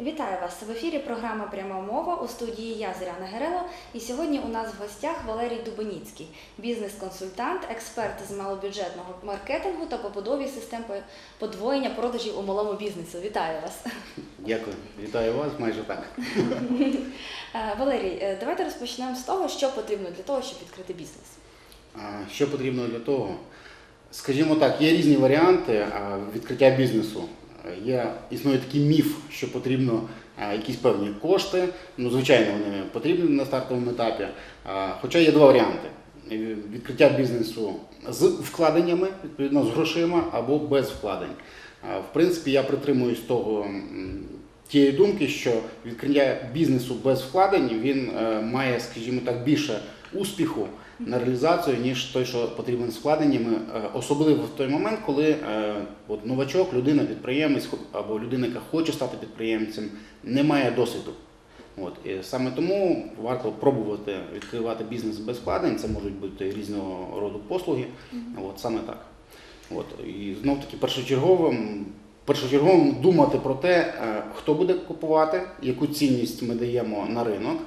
Вітаю вас в ефірі. Програма Пряма мова у студії я Зоряна Герело. І сьогодні у нас в гостях Валерій Дубоніцький, бізнес-консультант, експерт з малобюджетного маркетингу та побудові систем подвоєння продажів у малому бізнесу. Вітаю вас. Дякую, вітаю вас майже так. Е, Валерій, е, давайте розпочнемо з того, що потрібно для того, щоб відкрити бізнес. Що потрібно для того? Скажімо так, є різні варіанти відкриття бізнесу. Є, існує такий міф, що потрібно а, якісь певні кошти. Ну, звичайно, вони потрібні на стартовому етапі. Хоча є два варіанти: Е, відкриття бізнесу з вкладеннями, відповідно з грошима або без вкладень. В принципі, я притримуюсь того тієї думки, що відкриття бізнесу без вкладень він е, має, скажімо так, більше успіху на реалізацію, ніж той, що потрібен з вкладеннями, е, особливо в той момент, коли е, от новачок, людина, підприємець або людина, яка хоче стати підприємцем, не має досвіду. От і саме тому варто пробувати відкривати бізнес без вкладень. Це можуть бути різного роду послуги. От саме так. От і знов таки першочерговим. Першочерговим думати про те, е, хто буде купувати, яку цінність ми даємо на ринок,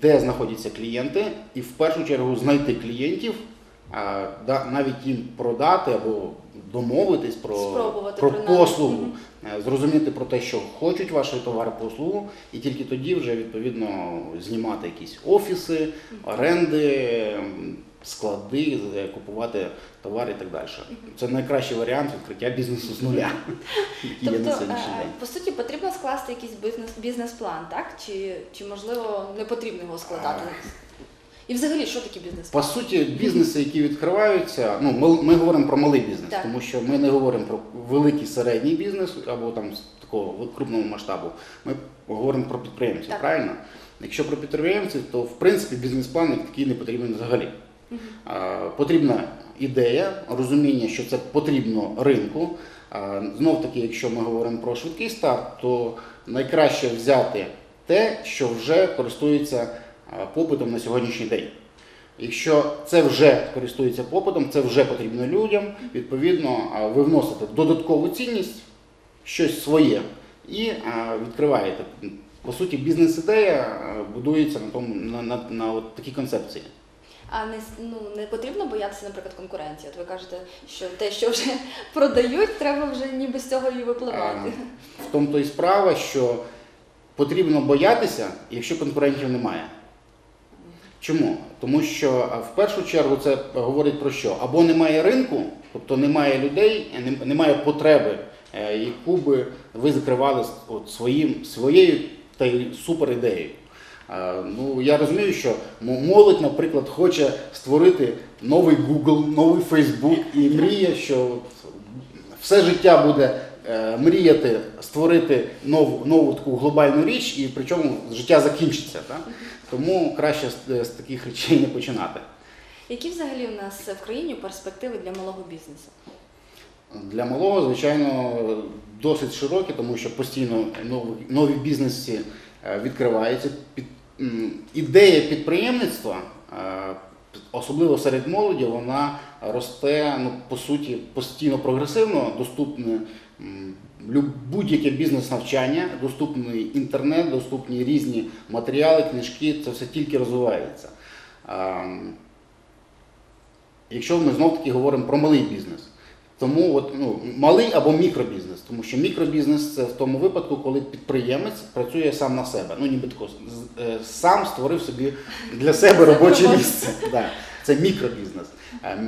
де знаходяться клієнти, і в першу чергу знайти клієнтів, навіть їм продати або домовитись про, Спробувати про принаймні. послугу, е, зрозуміти про те, що хочуть ваші товари послугу, і тільки тоді вже відповідно знімати якісь офіси, оренди, склади, е, купувати товари і так далі. Це найкращий варіант відкриття бізнесу з нуля, Тобто, е, по суті, потрібно скласти якийсь бізнес, бізнес-план, так? Чи, чи можливо не потрібно його складати? І взагалі, що таке бізнес-план? По суті, бізнеси, які відкриваються, ну ми, ми говоримо про малий бізнес, Так. тому що ми не говоримо про великий середній бізнес або там з такого крупного масштабу. Ми говоримо про підприємців, Так. правильно? Якщо про підприємців, то в принципі бізнес-план такий не потрібен взагалі. А, Потрібна ідея, розуміння, що це потрібно ринку. Знов таки, якщо ми говоримо про швидкий старт, то найкраще взяти те, що вже користується попитом на сьогоднішній день. Якщо це вже користується попитом, це вже потрібно людям, відповідно, ви вносите додаткову цінність, щось своє, і відкриваєте. По суті, бізнес-ідея будується на тому на, на, на от такій концепції. А не, ну, не потрібно боятися, наприклад, конкуренції. От ви кажете, що те, що вже продають, треба вже ніби з цього і випливати. В тому то і справа, що потрібно боятися, якщо конкурентів немає. Чому? Тому що в першу чергу це говорить про що? Або немає ринку, тобто немає людей, немає потреби, е, яку би ви закривали своїм, своєю та супер ідеєю. Ну, я розумію, що молодь, наприклад, хоче створити новий Google, новий Facebook і мріє, що все життя буде е, мріяти створити нову, нову таку глобальну річ, і причому життя закінчиться. Так? Тому краще з, з таких речей не починати. Які взагалі у нас в країні перспективи для малого бізнесу? Для малого, звичайно, досить широкі, тому що постійно нові, нові бізнеси відкриваються. Під, ідея підприємництва, е, особливо серед молоді, вона росте ну, по суті постійно прогресивно, доступне будь-яке бізнес-навчання, доступний інтернет, доступні різні матеріали, книжки, це все тільки розвивається. Якщо ми знов таки говоримо про малий бізнес. Тому от, ну, малий або мікробізнес, тому що мікробізнес це в тому випадку, коли підприємець працює сам на себе. Ну, ніби тако, е, сам створив собі для себе робоче місце. Да, це мікробізнес. Е,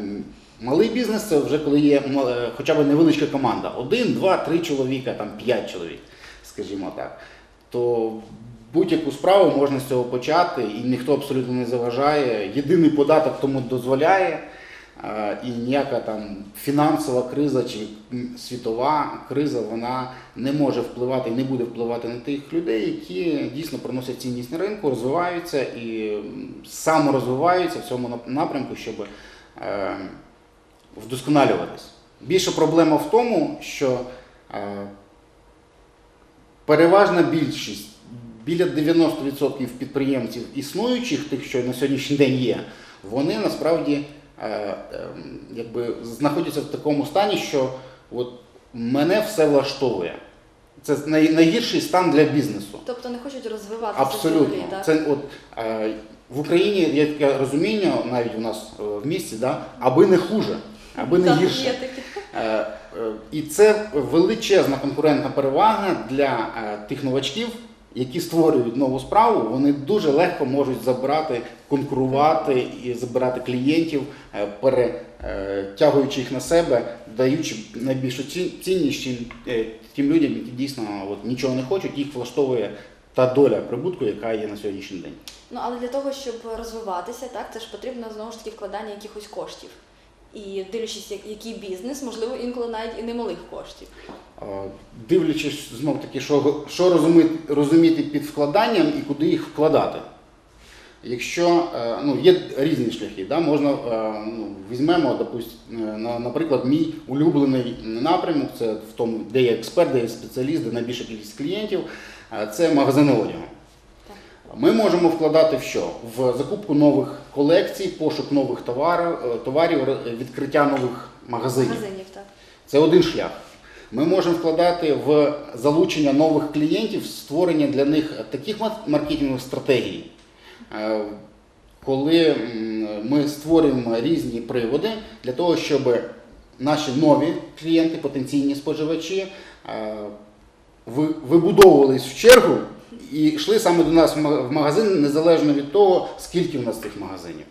Малий бізнес це вже коли є е, хоча б невеличка команда. Один, два, три чоловіка, там п'ять чоловік, скажімо так. То будь-яку справу можна з цього почати, і ніхто абсолютно не заважає. Єдиний податок тому дозволяє. І ніяка там фінансова криза чи світова криза вона не може впливати і не буде впливати на тих людей, які дійсно приносять цінність на ринку, розвиваються і саморозвиваються в цьому напрямку, щоб е, вдосконалюватись. Більша проблема в тому, що е, переважна більшість, біля 90% підприємців існуючих, тих, що на сьогоднішній день є, вони насправді ем, якби знаходяться в такому стані, що от мене все влаштовує. Це най, найгірший стан для бізнесу. Тобто не хочуть розвиватися Абсолютно. взагалі, так? Це от е, в Україні є таке розуміння, навіть у нас е, в місті, да, аби не хуже, аби не гірше. Е, е, І це величезна конкурентна перевага для е, тих новачків, які створюють нову справу. Вони дуже легко можуть забирати, конкурувати і забирати клієнтів, е, перетягуючи їх на себе, даючи найбільшу ці- цінність е, тим людям, які дійсно от, нічого не хочуть, їх влаштовує та доля прибутку, яка є на сьогоднішній день. Ну але для того, щоб розвиватися, так це ж потрібно знову ж таки вкладання якихось коштів. І дивлячись, як- який бізнес, можливо, інколи навіть і немалих коштів. Е, Дивлячись знов таки, що, що розуміти, розуміти під вкладанням і куди їх вкладати. Якщо е, ну, є різні шляхи, да? можна е, ну, візьмемо, допустим, на, наприклад, мій улюблений напрямок, це в тому, де я експерт, де я спеціаліст, де найбільша кількість клієнтів, е, це магазини одягу. Ми можемо вкладати в що? В закупку нових колекцій, пошук нових товарів, е, товарів, відкриття нових магазинів. Магазинів, так. Це один шлях. Ми можемо вкладати в залучення нових клієнтів, створення для них таких мар- маркетингових стратегій, е, коли ми створюємо різні приводи для того, щоб наші нові клієнти, потенційні споживачі, е, вибудовувались в чергу і йшли саме до нас в магазин, незалежно від того, скільки в нас цих магазинів.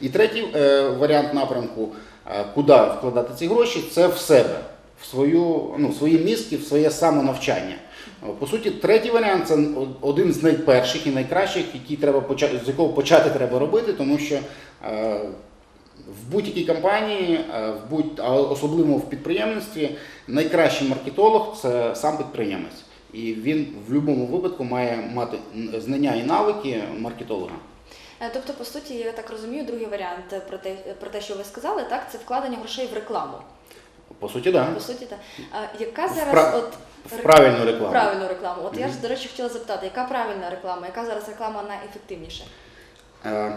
І третій е, варіант напрямку, е, куди вкладати ці гроші, це в себе, в свою, ну, свої мізки, в своє самонавчання. Е, По суті, третій варіант це один з найперших і найкращих, який треба почати, з якого почати треба робити, тому що в будь-якій компанії, в будь, особливо в підприємництві, найкращий маркетолог це сам підприємець. І він в будь-якому випадку має мати знання і навики маркетолога. Е, Тобто, по суті, я так розумію, другий варіант е, про те, про те, що ви сказали, так, це вкладення грошей в рекламу. По суті, так. По суті, так. А яка зараз пра- от В правильну рекламу. правильну рекламу? От я ж до речі хотіла запитати, яка правильна реклама, яка зараз реклама найефективніша? Е,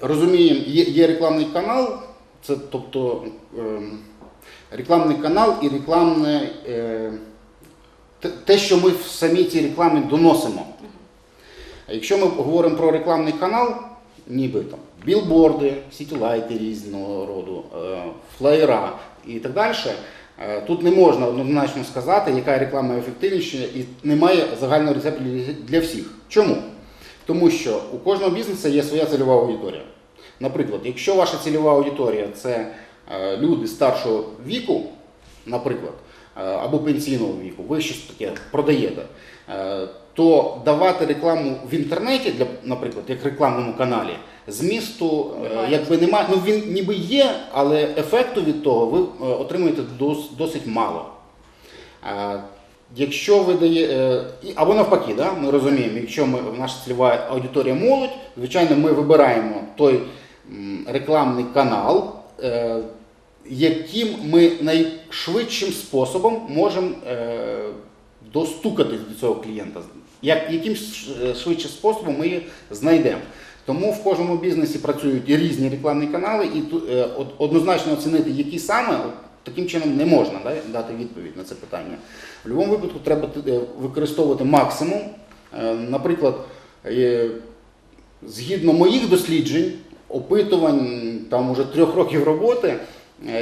Розуміємо, є, є рекламний канал, це тобто ем, рекламний канал і рекламне е, те- що ми в самій цій рекламі доносимо. А Якщо ми говоримо про рекламний канал, ніби там білборди, сітілайти різного роду, е, флеєра і так далі, е, тут не можна однозначно сказати, яка реклама ефективніша, і немає загального рецепту для- всіх. Чому? Тому що у кожного бізнесу є своя цільова аудиторія. Наприклад, якщо ваша цільова аудиторія це е, люди старшого віку, наприклад, або пенсійного віку, ви щось таке продаєте, е, то давати рекламу в інтернеті, для, наприклад, як рекламному каналі, змісту е, Немає. якби немає. Ну він ніби є, але ефекту від того ви е, отримуєте дос- досить мало. Е, Якщо ви дає, е, або навпаки, да, ми розуміємо, якщо ми, наша цільова аудиторія молодь, звичайно, ми вибираємо той рекламний канал, е, яким ми найшвидшим способом можемо е, достукатись до цього клієнта. Як, яким е, швидшим способом ми знайдемо. Тому в кожному бізнесі працюють різні рекламні канали, і е, однозначно оцінити, які саме, таким чином не можна да, дати відповідь на це питання. В будь-якому випадку треба використовувати максимум. Наприклад, згідно моїх досліджень, опитувань там уже трьох років роботи,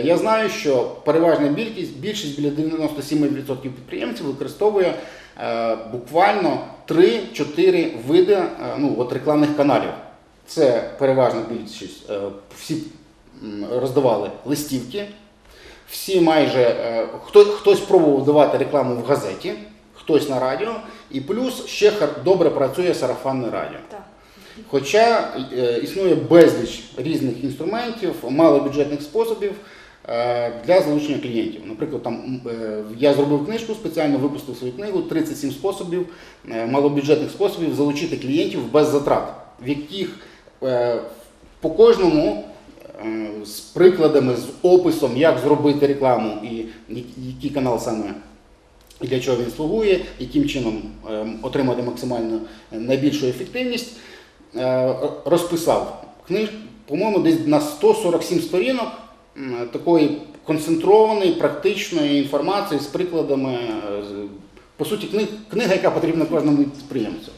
я знаю, що переважна більшість, більшість біля 97% підприємців використовує е, буквально 3-4 види е, ну, от рекламних каналів. Це переважна більшість. е, Всі роздавали листівки, всі майже е, хто, хтось пробував давати рекламу в газеті, хтось на радіо, і плюс ще добре працює сарафанне радіо. Так. Хоча е, існує безліч різних інструментів, малобюджетних способів е, для залучення клієнтів. Наприклад, там е, я зробив книжку спеціально, випустив свою книгу 37 способів малобюджетних способів залучити клієнтів без затрат, в яких по кожному з прикладами, з описом, як зробити рекламу і який канал саме і для чого він слугує, яким чином отримати максимально найбільшу ефективність. Е, розписав книж, по-моєму, десь на 147 сторінок такої концентрованої, практичної інформації з прикладами, е, по суті кни- книга, яка потрібна кожному підприємцю.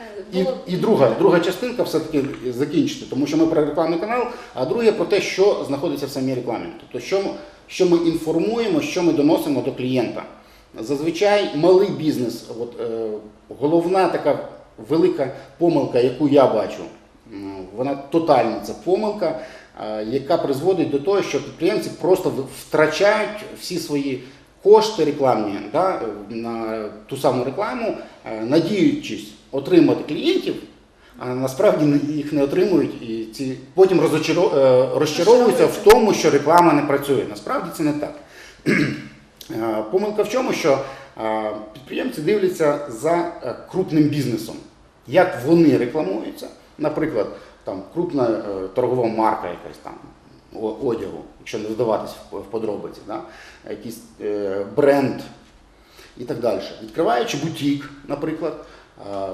Е, І, і друга, друга частинка все-таки закінчити, тому що ми про рекламний канал, а друге про те, що знаходиться в самій рекламі. Тобто, що, ми- що ми інформуємо, що ми доносимо до клієнта. Зазвичай малий бізнес, от, е, головна така велика помилка, яку я бачу, вона тотальна це помилка, е, яка призводить до того, що підприємці просто втрачають всі свої кошти рекламні да, е, на ту саму рекламу, е, надіючись отримати клієнтів, а насправді їх не отримують і ці потім розчаровуються в тому, що реклама не працює. Насправді це не так. Помилка в чому, що підприємці дивляться за крупним бізнесом, як вони рекламуються. Наприклад, там крупна е, торгова марка якась там одягу, якщо не вдаватися в подробиці, да? якийсь е, бренд і так далі. Відкриваючи бутік, наприклад, е,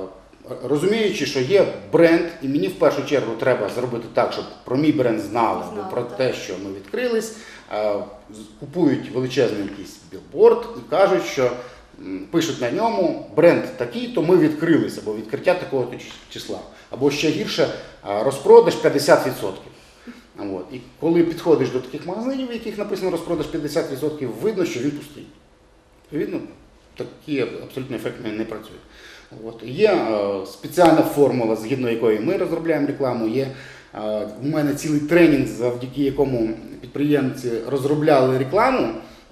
розуміючи, що є бренд, і мені в першу чергу треба зробити так, щоб про мій бренд знали, або Знали, про так. те, що ми відкрились, е, купують величезний якийсь білборд і кажуть, що пишуть на ньому бренд такий, то ми відкрилися, або відкриття такого числа. Або ще гірше, розпродаж 50%. От. І коли підходиш до таких магазинів, в яких написано розпродаж 50%, видно, що він пустий. Відповідно, такі абсолютно ефектно не працюють. От. Є е, спеціальна формула, згідно якої ми розробляємо рекламу. Є е, у мене цілий тренінг, завдяки якому підприємці розробляли рекламу,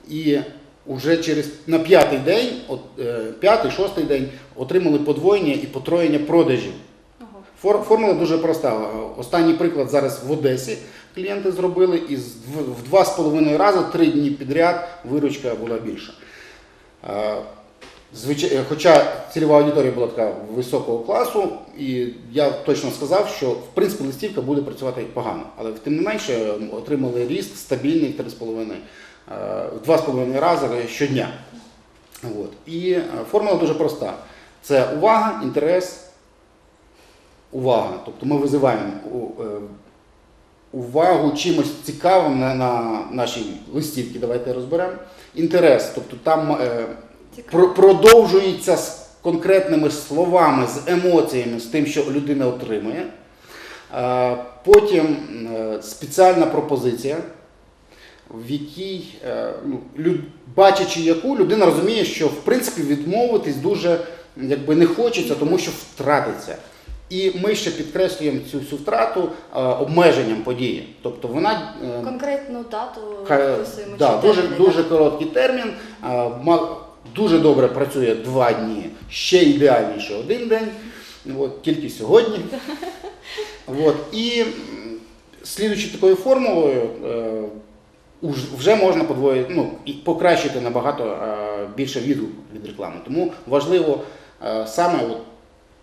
і вже через на п'ятий день, от, е, п'ятий, шостий день отримали подвоєння і потроєння продажів. Фор- Формула дуже проста. Останній приклад зараз в Одесі клієнти зробили, і в два з половиною рази три дні підряд виручка була більша. Е, звичай- Хоча цільова аудиторія була така високого класу, і я точно сказав, що в принципі листівка буде працювати погано, але тим не менше отримали ріст стабільний в 3,5, е, в 2,5 рази щодня. От. І е, формула дуже проста: це увага, інтерес, увага. Тобто ми визиваємо е, увагу чимось цікавим на, на нашій листівці, давайте розберемо. Інтерес, тобто там е, про- продовжується з конкретними словами, з емоціями, з тим, що людина отримує. Е, Потім е, спеціальна пропозиція, в якій, е, ну, бачачи яку, людина розуміє, що в принципі відмовитись дуже якби, не хочеться, тому що втратиться. І ми ще підкреслюємо цю всю втрату е, обмеженням події. Тобто вона е, Конкретну дату вписуємо. да, дуже, дуже короткий термін. ма- Дуже добре працює два дні, ще ідеальніше один день, от, тільки сьогодні. От, і слідуючи такою формулою, е, вже можна подвоїти, ну, і покращити набагато е, більше відгук від реклами. Тому важливо е, саме от,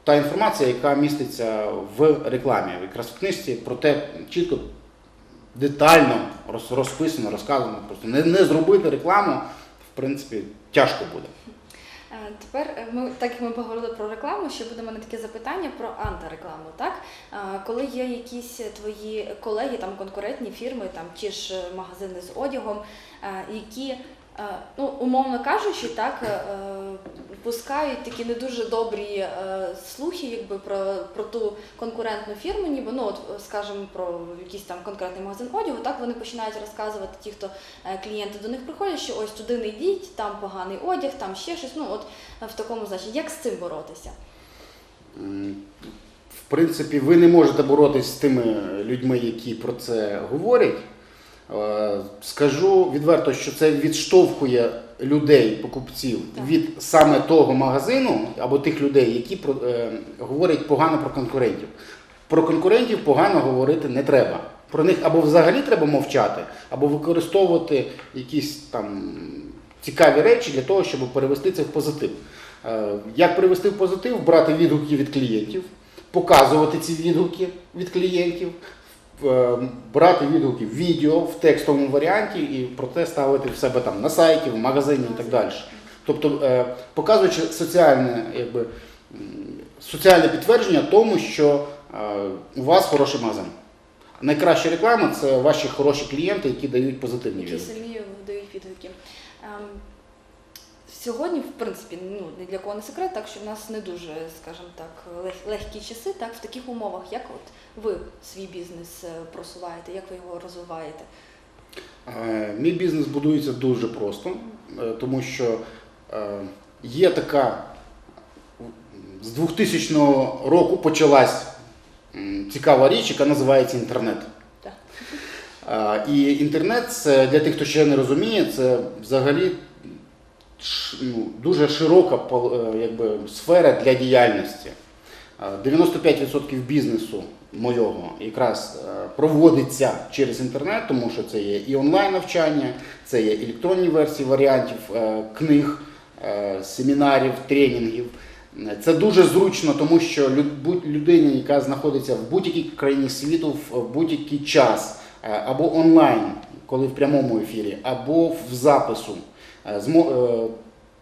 та інформація, яка міститься в рекламі, якраз в книжці, про те чітко детально розписано, розказано. Просто не, не зробити рекламу, в принципі, тяжко буде. Е, Тепер е, ми, так як ми поговорили про рекламу, ще буде мене таке запитання про антирекламу. Так? Е, Коли є якісь твої колеги, там конкурентні фірми, там ті ж магазини з одягом, які, ну, умовно кажучи, так, е, пускають такі не дуже добрі е, слухи якби, про, про ту конкурентну фірму, ніби, ну, от, е, скажімо, про якийсь там конкретний магазин одягу, так вони починають розказувати ті, хто е, клієнти до них приходять, що ось туди не йдіть, там поганий одяг, там ще щось. Ну, от е, в такому значенні. Як з цим боротися? В принципі, ви не можете боротися з тими людьми, які про це говорять. Е, Скажу відверто, що це відштовхує людей, покупців Так. від саме того магазину або тих людей, які про, е, говорять погано про конкурентів. Про конкурентів погано говорити не треба. Про них або взагалі треба мовчати, або використовувати якісь там цікаві речі для того, щоб перевести це в позитив. Е, Як перевести в позитив? Брати відгуки від клієнтів, показувати ці відгуки від клієнтів, брати відгуки в відео в текстовому варіанті і про це ставити в себе там на сайті, в магазині і так далі. Тобто, е, показуючи соціальне, якби, соціальне підтвердження тому, що е, у вас хороший магазин. Найкраща реклама це ваші хороші клієнти, які дають позитивні Які відгуки. самі видають відгуки. Сьогодні, в принципі, ну ні для кого не секрет, так що в нас не дуже, скажімо так, лег- легкі часи. Так, в таких умовах, як от ви свій бізнес е, просуваєте, як ви його розвиваєте? Е, Мій бізнес будується дуже просто, е, тому що е, є така з 2000 року почалась цікава річ, яка називається інтернет. Так. І інтернет це для тих, хто ще не розуміє, це взагалі ну, дуже широка е, якби, сфера для діяльності. Е, 95% бізнесу мого якраз е, проводиться через інтернет, тому що це є і онлайн навчання, це є електронні версії варіантів е, книг, е, семінарів, тренінгів. Е, Це дуже зручно, тому що люд- будь- людині, яка знаходиться в будь-якій країні світу в будь-який час, е, або онлайн, коли в прямому ефірі, або в запису, е, е,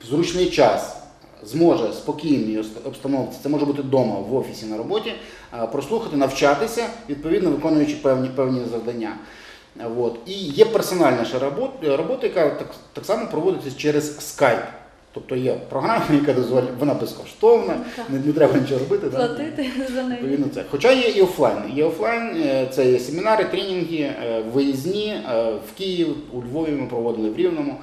зручний час зможе спокійній обстановці, це може бути вдома, в офісі на роботі, е, прослухати, навчатися, відповідно виконуючи певні, певні завдання. Е, От. І є персональна ще робота, робота яка так, так само проводиться через Skype. Тобто є програма, яка дозволяє, вона безкоштовна, не, не треба нічого робити. да. Платити за неї. Це. Хоча є і офлайн. Є офлайн, е, це є семінари, тренінги, е, виїзні е, в Київ, у Львові ми проводили в Рівному, е,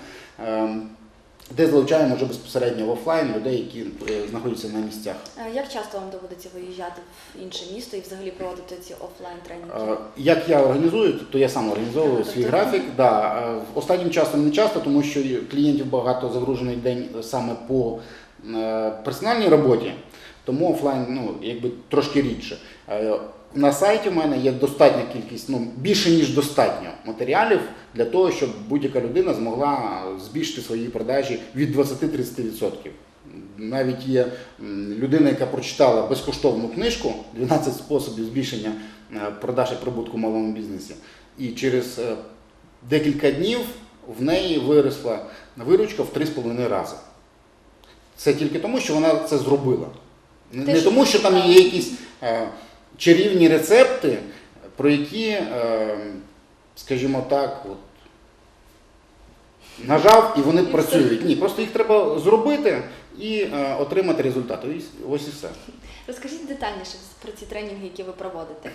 де залучаємо вже безпосередньо в офлайн людей, які е, знаходяться на місцях. Е, Як часто вам доводиться виїжджати в інше місто і взагалі проводити ці офлайн тренінги? Е, Як я організую, то я сам організовую свій графік. Да. Останнім часом не часто, тому що клієнтів багато загружений день саме по персональній роботі, тому офлайн ну, якби трошки рідше. На сайті в мене є достатня кількість, ну більше ніж достатньо матеріалів для того, щоб будь-яка людина змогла збільшити свої продажі від 20-30%. Навіть є людина, яка прочитала безкоштовну книжку 12 способів збільшення е, продаж і прибутку в малому бізнесі. І через е, декілька днів в неї виросла виручка в 3,5 рази. Це тільки тому, що вона це зробила. Не, не тому, що там є якісь е, чарівні рецепти, про які, е, скажімо так, от, нажав і вони І працюють. Ні, просто їх треба зробити і е, отримати результат. Ось, і все. Розкажіть детальніше про ці тренінги, які ви проводите.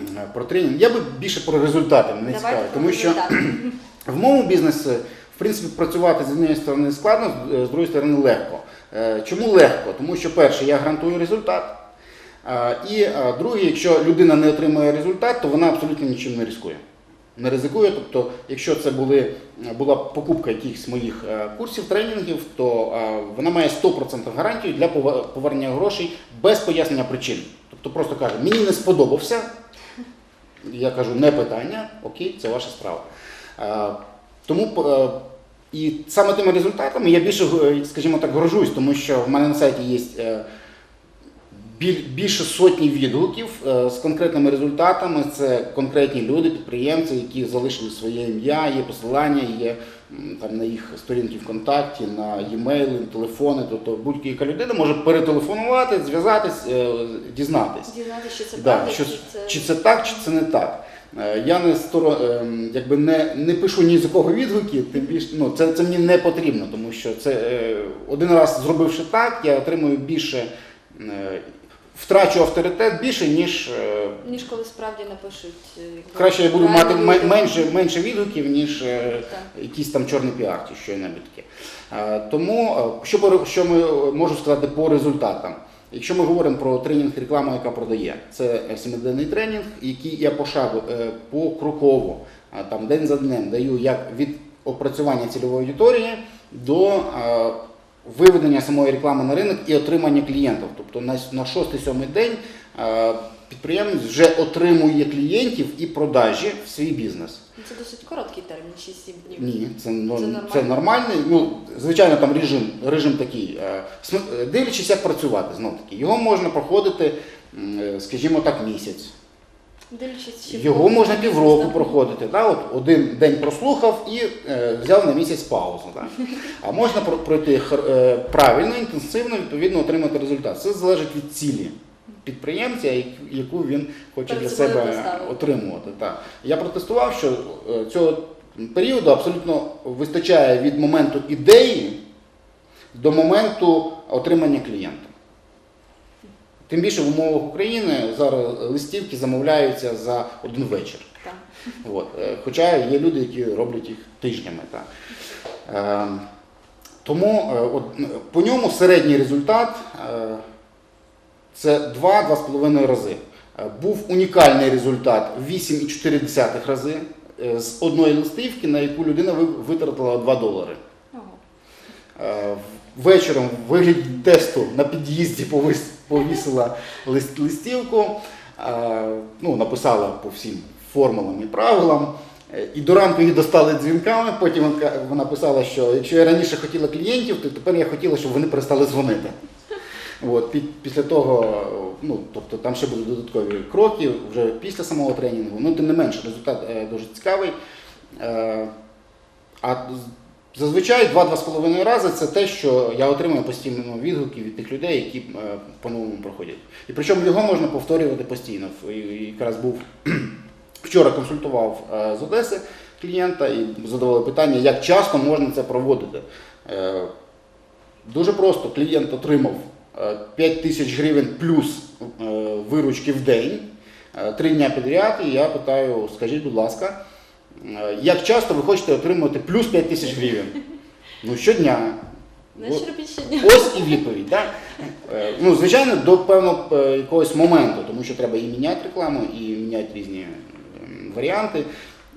Е, Про тренінг. Я би більше про результати мене цікавить, про тому що в моєму бізнесі, в принципі, працювати з однієї сторони складно, з- другої сторони легко. Чому легко? Тому що перше, я гарантую результат. Е, І е, друге, якщо людина не отримує результат, то вона абсолютно нічим не ризикує. Не ризикує, тобто, якщо це були, була покупка якихось моїх е, курсів, тренінгів, то е, вона має 100% гарантію для повернення грошей без пояснення причин. Тобто просто каже, мені не сподобався, я кажу, не питання, окей, це ваша справа. Е, Тому е, і саме тими результатами я більше, е, скажімо так, горжусь, тому що в мене на сайті є е, більше сотні відгуків е, з конкретними результатами. Це конкретні люди, підприємці, які залишили своє ім'я, є посилання, є там на їх сторінки ВКонтакті, на e-mail, телефони. Тобто будь-яка людина може перетелефонувати, зв'язатись, е, дізнатись. Дізнатися, що це Да, правда, чи це чи це так, чи це не так. Е, Я не сторо, ем, якби не, не пишу ні з якого відгуки, тим більше ну, це, це мені не потрібно, тому що це один раз зробивши так, я отримую більше, втрачу авторитет більше, ніж е, ніж коли справді напишуть. е, краще я буду мати менше, менше відгуків, ніж е, якийсь там чорний піар чи що-небудь таке. Тому що, що ми можу сказати по результатам? Якщо ми говоримо про тренінг реклама, яка продає, це сімиденний тренінг, який я пошагу е, покроково, там день за днем даю як від опрацювання цільової аудиторії до виведення самої реклами на ринок і отримання клієнтів. Тобто на, на 6-7 день е, підприємець вже отримує клієнтів і продажі в свій бізнес. Це досить короткий термін, 6-7 днів. Ні, це, ну, Це це, нормальний. Ну, звичайно, там режим, режим такий. е, е, Дивлячись, як працювати знов таки. Його можна проходити, скажімо так, місяць. Дивлячись, чи Його можна півроку проходити. Да? От один день прослухав і е, взяв на місяць паузу. Да? А можна пройти е, правильно, інтенсивно, відповідно отримати результат. Це залежить від цілі підприємця, яку він хоче Перед для себе отримувати. Так. Я протестував, що е, цього періоду абсолютно вистачає від моменту ідеї до моменту отримання клієнта. Тим більше в умовах України зараз листівки замовляються за один вечір. Так. От. е, Хоча є люди, які роблять їх тижнями. Так. Е, Тому е, от, по ньому середній результат е, це 2-2,5 рази. Е, Був унікальний результат 8,4 рази з одної листівки, на яку людина витратила 2 долари. Ого. Е, Вечором в вигляді тесту на під'їзді повис- повісила лист- листівку, ну, написала по всім формулам і правилам. Е, І до ранку її достали дзвінками. Потім вона писала, що якщо я раніше хотіла клієнтів, то тепер я хотіла, щоб вони перестали дзвонити. От, пі- після того, ну, тобто там ще будуть додаткові кроки вже після самого тренінгу. Ну, тим не менше, результат е, дуже цікавий. Е, а зазвичай 2-2,5 рази це те, що я отримую постійно відгуки від тих людей, які е, по-новому проходять. І причому його можна повторювати постійно. Якраз був вчора консультував е, з Одеси клієнта і задавали питання, як часто можна це проводити. Е, Дуже просто клієнт отримав е, 5 тисяч гривень плюс виручки в день, е, три дня підряд, і я питаю, скажіть, будь ласка, як часто ви хочете отримувати плюс 5 тисяч гривень? Ну, щодня. От. що більше ні. Ось і відповідь. Так? Е, Ну, звичайно, до певного е, якогось моменту, тому що треба і міняти рекламу, і міняти різні ем, варіанти.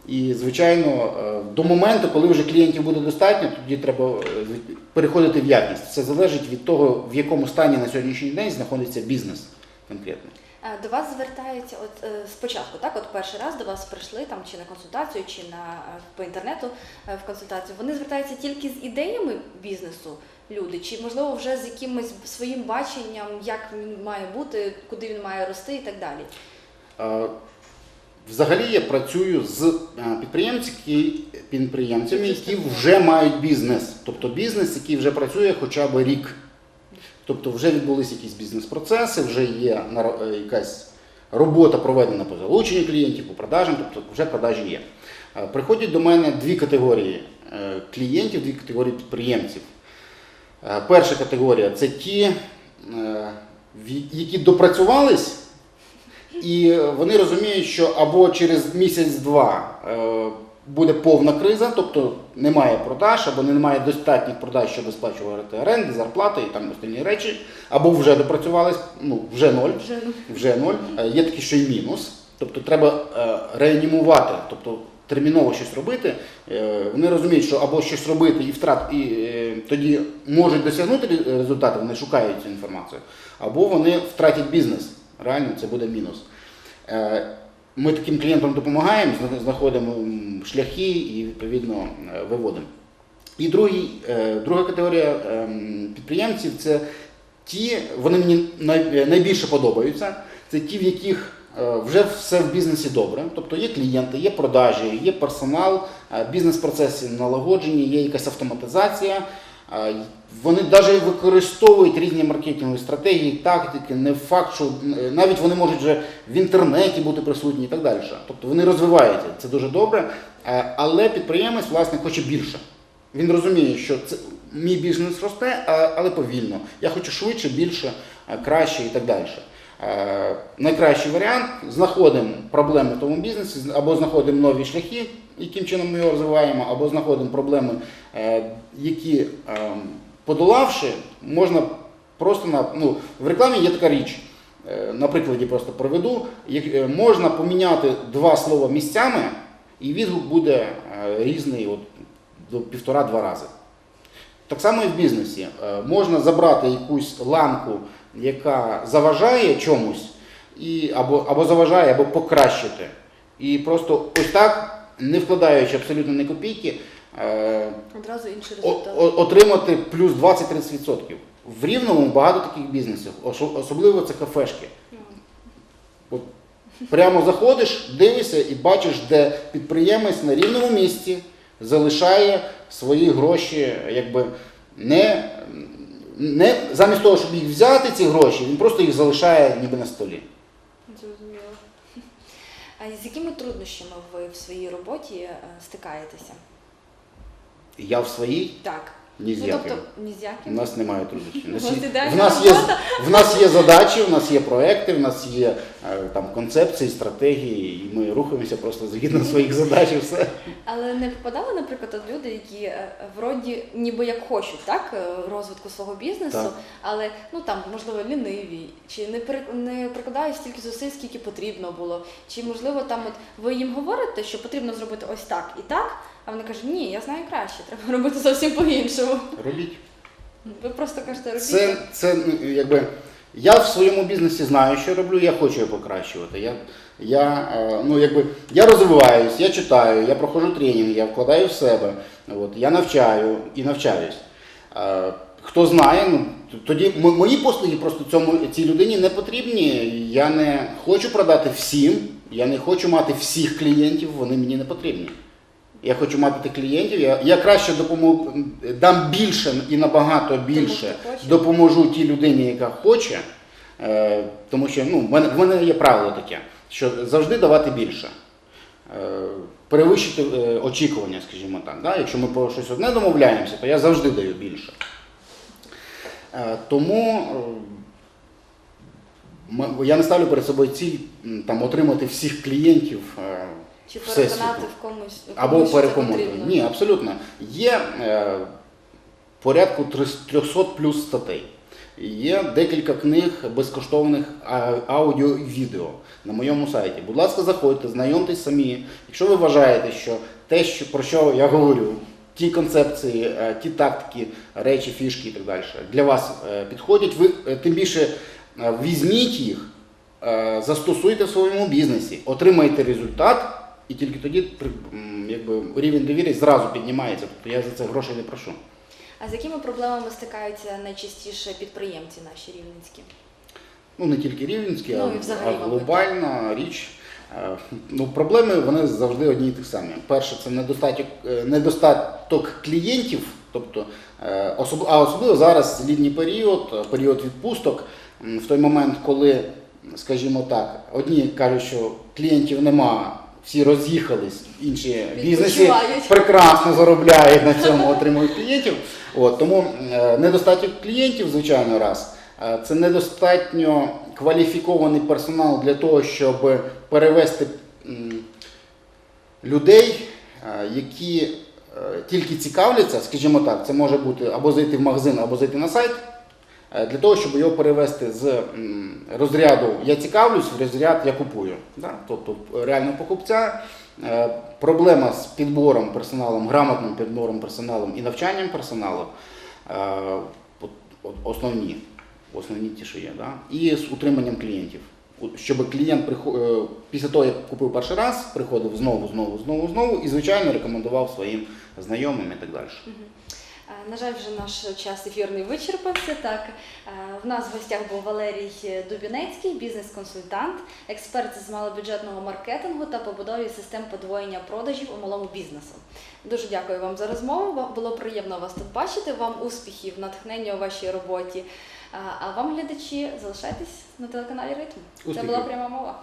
І, звичайно, е, до моменту, коли вже клієнтів буде достатньо, тоді треба е, переходити в якість. Це залежить від того, в якому стані на сьогоднішній день знаходиться бізнес конкретно. Е, До вас звертаються от е, спочатку, так? От перший раз до вас прийшли там чи на консультацію, чи на е, по інтернету в консультацію. Вони звертаються тільки з ідеями бізнесу люди, чи можливо вже з якимось своїм баченням, як він має бути, куди він має рости і так далі. Взагалі я працюю з підприємці- підприємцями, які вже мають бізнес. Тобто бізнес, який вже працює хоча б рік. Тобто вже відбулися якісь бізнес-процеси, вже є е, якась робота проведена по залученню клієнтів, по продажам, тобто вже продажі є. Е, Приходять до мене дві категорії е, клієнтів, дві категорії підприємців. Перша категорія це ті, які допрацювались, і вони розуміють, що або через місяць-два буде повна криза, тобто немає продаж, або немає достатніх продаж, щоб сплачувати оренди, зарплати і там остальні речі, або вже допрацювались, ну вже ноль Вже вже ноль. Е, Є такі, що й мінус. Тобто треба е, реанімувати, тобто терміново щось робити. Е, Вони розуміють, що або щось робити і втрат, і тоді можуть досягнути ре- результати, вони шукають цю інформацію, або вони втратять бізнес. Реально це буде мінус. Ми таким клієнтам допомагаємо, знаходимо шляхи і відповідно е, виводимо. І другий, е, друга категорія ем, підприємців це ті, вони мені найбільше подобаються. Це ті, в яких е, вже все в бізнесі добре. Тобто є клієнти, є продажі, є персонал, бізнес-процеси налагоджені, є якась автоматизація. Вони навіть використовують різні маркетингові стратегії, тактики, не факт, що е, навіть вони можуть вже в інтернеті бути присутні і так далі. Тобто вони розвиваються, це дуже добре. Е, Але підприємець, власне, хоче більше. Він розуміє, що це мій бізнес росте, але повільно. Я хочу швидше, більше, е, краще і так далі. Е, Найкращий варіант знаходимо проблеми в тому бізнесі, або знаходимо нові шляхи, яким чином ми його розвиваємо, або знаходимо проблеми, е, які е, подолавши, можна просто на ну, в рекламі є така річ. Е, На прикладі просто проведу. Можна поміняти два слова місцями, і відгук буде різний от, до півтора-два рази. Так само і в бізнесі. Можна забрати якусь ланку, яка заважає чомусь, і, або, або заважає, або покращити. І просто ось так, не вкладаючи абсолютно ні копійки, е, одразу інший результат. о- отримати плюс 20-30%. В рівному багато таких бізнесів, особливо це кафешки. От прямо заходиш, дивишся і бачиш, де підприємець на рівному місці залишає свої гроші, якби не, не замість того, щоб їх взяти, ці гроші, він просто їх залишає ніби на столі. Зрозуміло. А з якими труднощами ви в своїй роботі е, стикаєтеся? Я в своїй Так. Ні з Ну, яким. тобто, ні з У нас немає труднощів. У нас є- ідеальна В нас є, робота. в нас є задачі, в нас є проекти, в нас є е, там концепції, стратегії, і ми рухаємося просто згідно своїх задач і все. Але не попадали, наприклад, от люди, які е, вроді ніби як хочуть, так, е, розвитку свого бізнесу, Так. але ну там можливо ліниві, чи не при не прикладають стільки зусиль, скільки потрібно було, чи можливо там от ви їм говорите, що потрібно зробити ось так і так, а вони кажуть, ні, я знаю краще, треба робити зовсім по-іншому. Робіть. Ви просто кажете, робіть. Це, це якби. Я в своєму бізнесі знаю, що роблю, я хочу його покращувати. Я, я, е, ну, якби, я розвиваюсь, я читаю, я проходжу тренінги, я вкладаю в себе, от, я навчаю і навчаюсь. Е, Хто знає, ну, тоді мої послуги просто цьому, цій людині не потрібні. Я не хочу продати всім, я не хочу мати всіх клієнтів, вони мені не потрібні. Я хочу мати клієнтів, я, я краще допоможу, дам більше і набагато більше допоможу тій людині, яка хоче. Е, тому що ну, в, мене, в мене є правило таке, що завжди давати більше. Е, перевищити е, очікування, скажімо так. Да? Якщо ми про щось одне домовляємося, то я завжди даю більше. Е, тому е, я не ставлю перед собою ціль там, отримати всіх клієнтів. Чи переконати в комусь або переконати. Ні, абсолютно. Є е, порядку 300 плюс статей. Є декілька книг безкоштовних аудіо і відео на моєму сайті. Будь ласка, заходьте, знайомтесь самі. Якщо ви вважаєте, що те, що, про що я говорю, ті концепції, е, ті тактики, речі, фішки і так далі, для вас е, підходять, ви е, тим більше візьміть їх, застосуйте в своєму бізнесі, отримайте результат, і тільки тоді якби, рівень довіри зразу піднімається. Тобто я за це грошей не прошу. А з якими проблемами стикаються найчастіше підприємці наші рівненські? Ну не тільки рівненські, Ну, а, а глобальна річ. Е, Ну, проблеми вони завжди одні і ті самі. Перше, це недостаток, е, недостаток клієнтів, тобто, е, особ- а особливо зараз літній період, період відпусток, в той момент, коли, скажімо так, одні кажуть, що клієнтів нема, всі роз'їхались, інші бізнеси прекрасно заробляють на цьому, отримують клієнтів. От, тому е, недостаток клієнтів, звичайно, раз. Е, Це недостатньо кваліфікований персонал для того, щоб перевести людей, е, які тільки цікавляться, скажімо так, це може бути або зайти в магазин, або зайти на сайт, для того, щоб його перевести з розряду я цікавлюсь в розряд я купую. Тобто реально покупця. Е, Проблема з підбором персоналом, грамотним підбором персоналом і навчанням персоналу е, основні, основні ті, що є, да? і з утриманням клієнтів. Щоб клієнт е, після того, як купив перший раз, приходив знову, знову, знову, знову і, звичайно, рекомендував своїм знайомим і так далі. Е, На жаль, вже наш час ефірний вичерпався. Так Е, в нас в гостях був Валерій Дубінецький, бізнес-консультант, експерт з малобюджетного маркетингу та побудові систем подвоєння продажів у малому бізнесу. Дуже дякую вам за розмову. Було приємно вас тут бачити. Вам успіхів, натхнення у вашій роботі. А- А вам, глядачі, залишайтесь на телеканалі Ритм. Це була пряма мова.